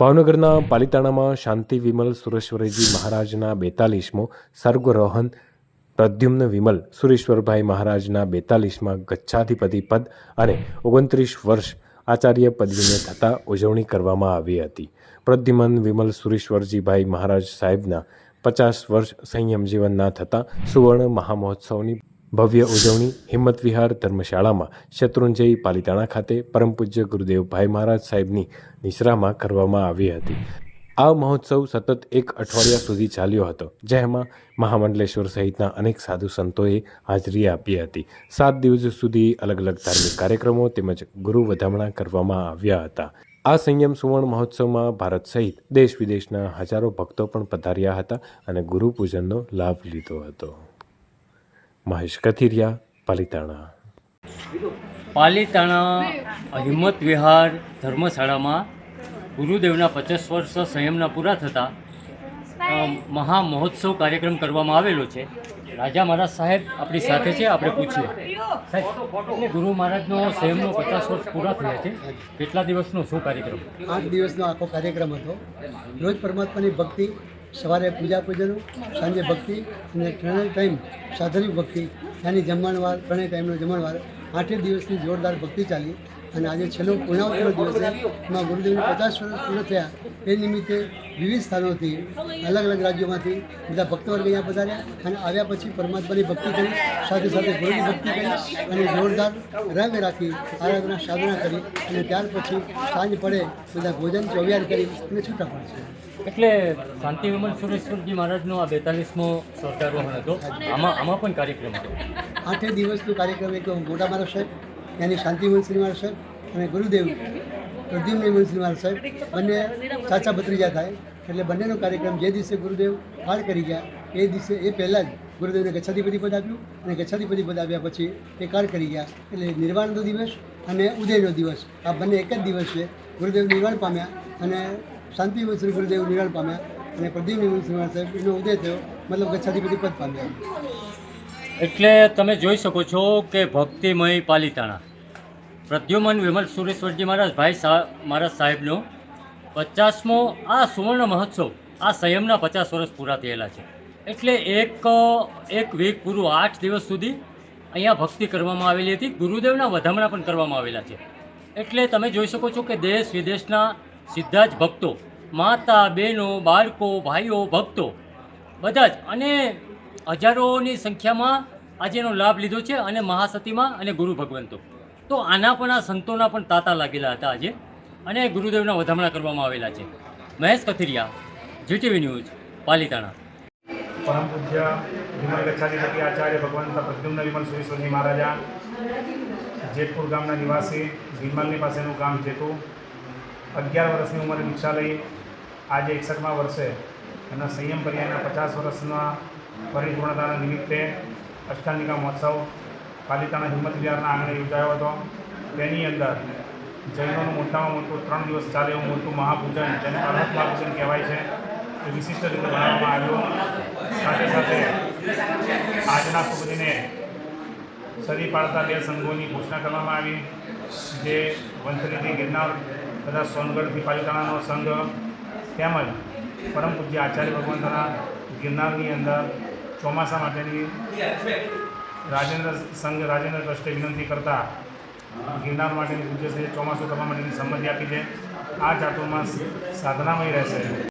ભાવનગરના પાલિતાણામાં શાંતિ વિમલ સુરેશ્વરજી મહારાજના બેતાલીસમો સર્ગરોહન પ્રદ્યુમ્ન વિમલ સુરેશ્વરભાઈ મહારાજના બેતાલીસમાં ગચ્છાધિપતિ પદ અને ઓગણત્રીસ વર્ષ આચાર્ય પદવીને થતાં ઉજવણી કરવામાં આવી હતી. પ્રદ્યુમન વિમલ સુરેશ્વરજીભાઈ મહારાજ સાહેબના પચાસ વર્ષ સંયમ જીવનના થતાં સુવર્ણ મહામહોત્સવની ભવ્ય ઉજવણી હિંમત વિહાર ધર્મશાળામાં શત્રુંજય પાલિતાણા ખાતે પરમ પૂજ્ય ગુરુદેવભાઈ મહારાજ સાહેબની નિશ્રામાં કરવામાં આવી હતી. આ મહોત્સવ સતત એક અઠવાડિયા સુધી ચાલ્યો હતો, જેમાં મહામંડલેશ્વર સહિતના અનેક સાધુ સંતોએ હાજરી આપી હતી. સાત દિવસ સુધી અલગ અલગ ધાર્મિક કાર્યક્રમો તેમજ ગુરુ વધામણા કરવામાં આવ્યા હતા. આ સંયમ સુવર્ણ મહોત્સવમાં ભારત સહિત દેશ વિદેશના હજારો ભક્તો પણ પધાર્યા હતા અને ગુરુપૂજનનો લાભ લીધો હતો. મહેશ કથિરિયા પાલિતાણા. પાલીતાણા હિંમત વિહાર ધર્મશાળામાં ગુરુદેવના પચાસ વર્ષ સંયમના પૂરા થતાં મહા મહોત્સવ કાર્યક્રમ કરવામાં આવેલો છે. રાજા મહારાજ સાહેબ આપણી સાથે છે આપણે પૂછીએ. સાહેબ ગુરુ મહારાજનો સંયમનો પચાસ વર્ષ પૂરા થયા છે. કેટલા દિવસનો શું કાર્યક્રમ? આઠ દિવસનો આખો કાર્યક્રમ હતો. રોજ પરમાત્માની ભક્તિ સવારે પૂજા પૂજન, સાંજે ભક્તિ અને ત્રણેય ટાઈમ સાધનિક ભક્તિ. ત્યાંની જમણવાર, ત્રણેય ટાઈમનો જમણવાર. આઠે દિવસની જોરદાર ભક્તિ ચાલી. અને આજે છેલ્લો પૂર્ણાવતીનો દિવસ છે. એમાં ગુરુદેવને પચાસ વર્ષ પૂર્ણ થયા. એ નિમિત્તે વિવિધ સ્થાનોથી અલગ અલગ રાજ્યોમાંથી બધા ભક્તો વર્ગ અહીંયા પધાર્યા અને આવ્યા પછી પરમાત્માની ભક્તિ કરી સાથે સાથે ગુરુની ભક્તિ કરી અને જોરદાર રંગ રાખી આરાધના સાધના કરી અને ત્યાર પછી સાંજ પડે બધા ભોજન ચોવિયાર કરી અને છૂટા પડશે એટલે શાંતિ વિમલ સુરેશ્વરજી મહારાજનો આ બેતાલીસમો સ્વર્ગારોહણ હતો. આમાં આમાં પણ કાર્યક્રમ હતો. આઠે દિવસનો કાર્યક્રમ એક મોટા મારા સાહેબ ત્યાંની શાંતિમન શ્રીમાર સાહેબ અને ગુરુદેવ પ્રદ્યુમ્ન શ્રીમાર સાહેબ બંને ચાચા ભત્રીજા થાય. એટલે બંનેનો કાર્યક્રમ જે દિવસે ગુરુદેવ પાર કરી ગયા, એ દિવસે, એ પહેલાં જ ગુરુદેવને ગચ્છાધિપતિ પદ આપ્યું અને ગચ્છાધિપતિ પદ આપ્યા પછી એ કાર કરી ગયા. એટલે નિર્વાણનો દિવસ અને ઉદયનો દિવસ, આ બંને એક જ દિવસ છે ગુરુદેવ નિર્વાણ પામ્યા અને શાંતિ શ્રી ગુરુદેવ નિર્વાણ પામ્યા અને પ્રદ્યુમ્ન શ્રીમાર સાહેબ એનો ઉદય થયો, મતલબ ગચ્છાધિપતિ પદ પામ્યા. એટલે તમે જોઈ શકો છો કે ભક્તિમય પાલિતાણા. પ્રદ્યુમન વિમલ સુરેશ્વરજી મહારાજ, ભાઈ મહારાજ સાહેબનો. પચાસમો આ સુવર્ણ મહોત્સવ, આ સંયમના પચાસ વર્ષ પૂરા થયેલા છે. એટલે એક એક વીક પૂરું આઠ દિવસ સુધી અહીંયા ભક્તિ કરવામાં આવેલી હતી. ગુરુદેવના વધામણા પણ કરવામાં આવેલા છે. એટલે તમે જોઈ શકો છો કે દેશ વિદેશના સીધા જ ભક્તો, માતા, બહેનો, બાળકો, ભાઈઓ, ભક્તો, બધા જ. અને હજારોની સંખ્યામાં આજે એનો લાભ લીધો છે અને મહાસતીમાં અને ગુરુ ભગવંતો. તો આના પણ, આ સંતોના પણ તાતા લાગેલા હતા આજે અને ગુરુદેવના વધામણા કરવામાં આવેલા છે. Mahesh Kathiriya GTV news Palitana. પરમ પૂજ્ય વિમલ ગચ્છાધિપતિ આચાર્ય ભગવંત પ્રદ્યુમ્ન વિમલ સુરેશ્વરજી મહારાજા. જેતપુર ગામના નિવાસી વિમલની પાસેનું ગામ જેતુ અગિયાર વર્ષની ઉંમરે દીક્ષા લઈ આજે એકસઠમા વર્ષે એમના સંયમ પર્યાયના પચાસ વર્ષના પરિપૂર્ણતાના નિમિત્તે અષ્ટાંગિકા મહોત્સવ પાલિતાણા હિંમત વિહારના આંગણે યોજાયો હતો. તેની અંદર જૈનોનું મોટામાં મોટું ત્રણ દિવસ ચાલે એવું મોટું મહાપૂજન જેને અનંત કહેવાય છે, એ વિશિષ્ટ રીતે બનાવવામાં આવ્યું. સાથે સાથે આજના શુભ દિને સરી પાડતા બે સંઘોની ઘોષણા કરવામાં આવી. જે વંથલીથી ગિરનાર તથા સોનગઢથી પાલિતાણાનો સંઘ તેમજ પરમ પૂજ્ય આચાર્ય ભગવંતના ગિરનારની અંદર ચોમાસા માટેની રાજેન્દ્ર સંઘ, રાજેન્દ્ર ટ્રસ્ટે વિનંતી કરતા ગિરનાર માટેની છે. ચોમાસું કરવા માટેની સંમતિ આપી છે. આ ચાતુર્માસ સાધનામય રહેશે.